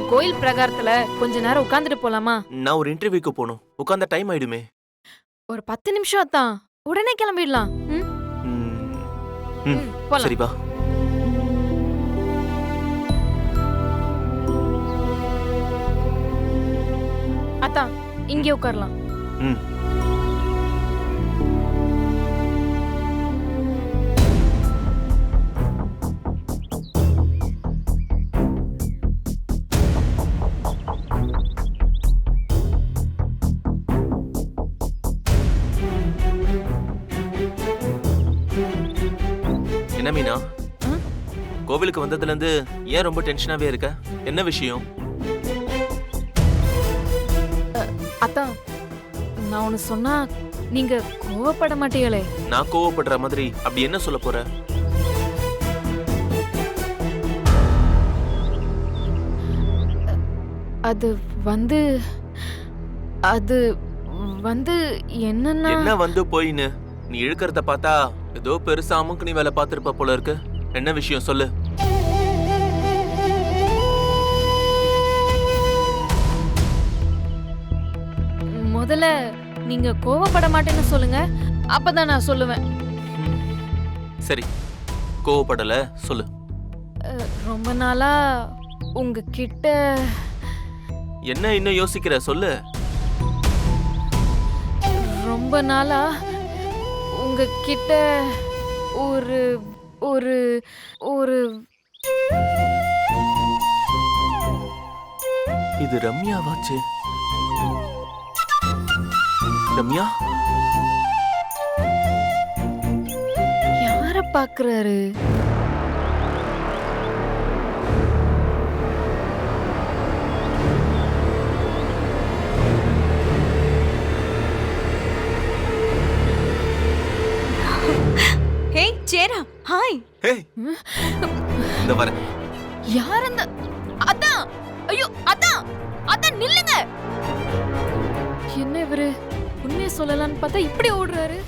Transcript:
கோயில் பிரகாரத்துல கொஞ்ச நேரம் உட்காந்துட்டு போலாமா? நான் ஒரு இன்டர்வியூக்கு போகணும். உட்காந்த டைம் ஆயிடுமே. ஒரு பத்து நிமிஷம் தான் உடனே கிளம்பிடலாம். ம்? ம், ம், ம், போலாம். சரி வா. அத்தான் இங்கே உட்காரலாம். ம். என்ன மீனா? கோவிலுக்கு வந்ததுல இருந்து ஏன் ரொம்ப டென்ஷனாவே இருக்க? என்ன விஷயம்? அத்தான் நான் ஒன்னு சொன்னா நீங்க கோவப்பட மாட்டீங்களே. நான் கோவப்படுற மாதிரி அப்படி என்ன சொல்ல போற? அது வந்து அது வந்து என்னன்னா என்ன வந்து போயின்னு? நீ இழுக்கறத பார்த்தா ஏதோ பெருசா அமுக்கு நீ வேலை பார்த்திருப்ப போல இருக்கு. என்ன விஷயம் சொல்லு. முதல்ல நீங்க கோவப்பட மாட்டேன்னு சொல்லுங்க. அப்பதான் நான் சொல்லுவேன். சரி. கோவப்படல சொல்லு. ரொம்ப நாளா உங்ககிட்ட என்ன இன்னும் யோசிக்கிற சொல்லு. ரொம்ப நாளா உங்ககிட்ட ஒரு ஒரு ஒரு இது ரம்யாவாச்சு. ரம்யா? யார பாக்குறாரு? ஹாய். ஹே இந்த வரேன் யார் அந்த அதான் ஐயோ அதான் அதான் நில்லுங்க. என்ன இவரு? உண்மையை சொல்லலாம்னு பார்த்தா இப்படி ஓடுறாரு.